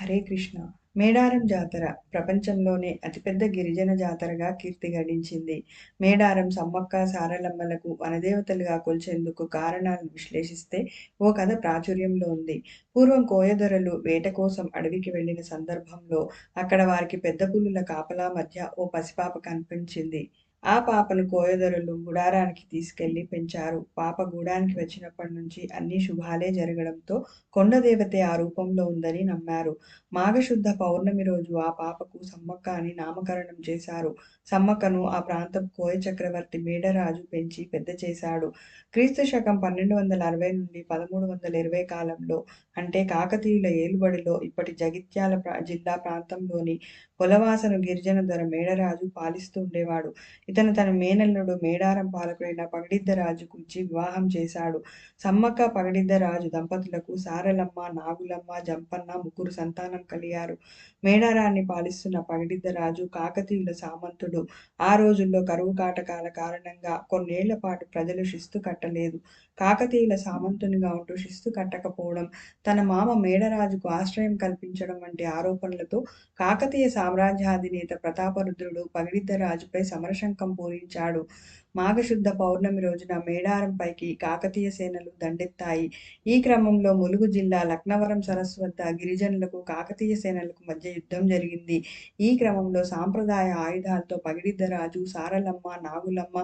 హరే కృష్ణ. మేడారం జాతర ప్రపంచంలోనే అతిపెద్ద గిరిజన జాతరగా కీర్తి గడించింది. మేడారం సమ్మక్క సారలమ్మలకు వనదేవతలుగా కొలిచేందుకు కారణాలను విశ్లేషిస్తే ఓ కథ ప్రాచుర్యంలో ఉంది. పూర్వం కోయదొరలు వేట కోసం అడవికి వెళ్ళిన సందర్భంలో అక్కడ వారికి పెద్ద పులుల కాపలా మధ్య ఓ పసిపాప కనిపించింది. ఆ పాపను కోయదొరలు గుడారానికి తీసుకెళ్ళి పెంచారు. పాప గూడానికి వచ్చినప్పటి నుంచి అన్ని శుభాలే జరగడంతో కొండదేవతే ఆ రూపంలో ఉందని నమ్మారు. మాఘశుద్ధ పౌర్ణమి రోజు ఆ పాపకు సమ్మక్క అని నామకరణం చేశారు. సమ్మక్కను ఆ ప్రాంతం కోయ చక్రవర్తి మేడరాజు పెంచి పెద్ద చేశాడు. క్రీస్తు శకం పన్నెండు వందల అరవై నుండి పదమూడు వందల ఇరవై కాలంలో అంటే కాకతీయుల ఏలుబడిలో ఇప్పటి జగిత్యాల జిల్లా ప్రాంతంలోని పొలవాసను గిరిజన ధర మేడరాజు పాలిస్తూ ఉండేవాడు. ఇతను తన మేనల్లుడు మేడారం పాలకుడైన పగడిద్దరాజుకు ఇచ్చి వివాహం చేశాడు. సమ్మక్క పగడిద్దరాజు దంపతులకు సారలమ్మ నాగులమ్మ జంపన్న ముగ్గురు సంతానం కలిగారు. మేడారాన్ని పాలిస్తున్న పగడిద్దరాజు కాకతీయుల సామంతుడు. ఆ రోజుల్లో కరువు కాటకాల కారణంగా కొన్నేళ్ళ పాటు ప్రజలు శిస్తు కట్టలేదు. కాకతీయుల సామంతునిగా ఉంటూ శిస్తు కట్టకపోవడం తన మామ మేడరాజుకు ఆశ్రయం కల్పించడం వంటి ఆరోపణలతో కాకతీయ సామ్రాజ్యాధినేత ప్రతాపరుద్రుడు పగిడిద్దరాజుపై సమరశంక పూరించాడు. మాఘశుద్ధ పౌర్ణమి రోజున మేడారంపైకి కాకతీయ సేనలు దండెత్తాయి. ఈ క్రమంలో ములుగు జిల్లా లక్నవరం సరస్సు వద్ద గిరిజనులకు కాకతీయ సేనలకు మధ్య యుద్ధం జరిగింది. ఈ క్రమంలో సాంప్రదాయ ఆయుధాలతో పగిడిద్దరాజు సారలమ్మ నాగులమ్మ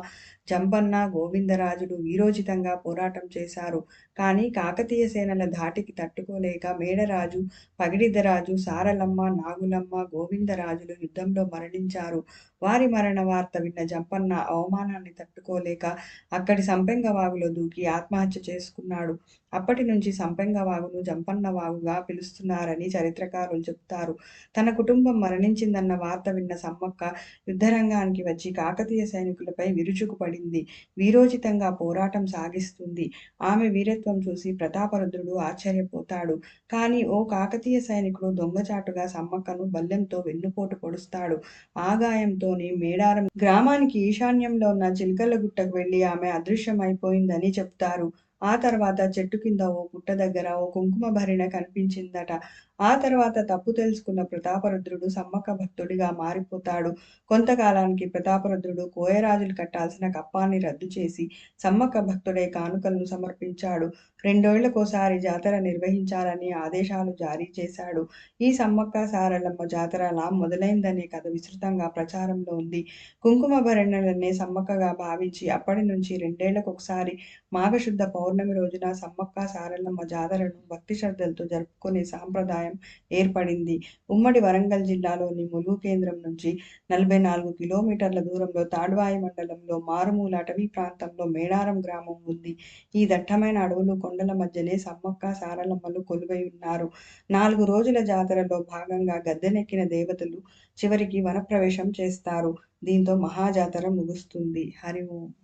జంపన్న గోవిందరాజులు వీరోచితంగా పోరాటం చేశారు. కానీ కాకతీయ సేనల ధాటికి తట్టుకోలేక మేడరాజు పగిడిద్దరాజు సారలమ్మ నాగులమ్మ గోవిందరాజులు యుద్ధంలో మరణించారు. వారి మరణ వార్త విన్న జంపన్న అవమానాన్ని తట్టుకోలేక అక్కడి సంపెంగ వాగులో దూకి ఆత్మహత్య చేసుకున్నాడు. అప్పటి నుంచి సంపెంగ వాగును జంపన్న వాగుగా పిలుస్తున్నారని చరిత్రకారులు చెబుతారు తన కుటుంబం మరణించిందన్న వార్త విన్న సమ్మక్క యుద్ధరంగానికి వచ్చి కాకతీయ సైనికులపై విరుచుకుపడింది వీరోచితంగా పోరాటం సాగిస్తుంది. ఆమె వీరత్వం చూసి ప్రతాపరుద్రుడు ఆశ్చర్యపోతాడు. కానీ ఓ కాకతీయ సైనికుడు దొంగచాటుగా సమ్మక్కను బల్లెంతో వెన్నుపోటు పొడుస్తాడు. ఆ గాయంతోనే మేడారం గ్రామానికి ఈశాన్యంలో ఉన్న చిలకల గుట్టకు వెళ్ళి ఆమె అదృశ్యమైపోయిందని చెప్తారు. ఆ తర్వాత చెట్టు కింద ఓ పుట్ట దగ్గర ఓ కుంకుమ భరిణ కనిపించిందట. ఆ తర్వాత తప్పు తెలుసుకున్న ప్రతాపరుద్రుడు సమ్మక్క భక్తుడిగా మారిపోతాడు. కొంతకాలానికి ప్రతాపరుద్రుడు కోయరాజులు కట్టాల్సిన కప్పాన్ని రద్దు చేసి సమ్మక్క భక్తుడే కానుకలను సమర్పించాడు. రెండేళ్ళకోసారి జాతర నిర్వహించాలని ఆదేశాలు జారీ చేశాడు. ఈ సమ్మక్క సారలమ్మ జాతర అలా మొదలైందనే కథ విస్తృతంగా ప్రచారంలో ఉంది. కుంకుమ భరణలనే సమ్మక్కగా భావించి అప్పటి నుంచి రెండేళ్ళకొకసారి మాఘశుద్ధ మాఘశుద్ధ పౌర్ణమి రోజున సమ్మక్క సారలమ్మ జాతరను భక్తి శ్రద్ధలతో జరుపుకునే సాంప్రదాయం ఏర్పడింది. ఉమ్మడి వరంగల్ జిల్లాలోని ములుగు కేంద్రం నుంచి నలభై నాలుగు కిలోమీటర్ల దూరంలో తాడ్వాయి మండలంలో మారుమూల అటవీ ప్రాంతంలో మేడారం గ్రామం ఉంది. ఈ దట్టమైన అడవులు కొండల మధ్యనే సమ్మక్క సారలమ్మలు కొలువై ఉన్నారు. నాలుగు రోజుల జాతరలో భాగంగా గద్దెనెక్కిన దేవతలు చివరికి వనప్రవేశం చేస్తారు. దీంతో మహాజాతర ముగుస్తుంది. హరి ఓం.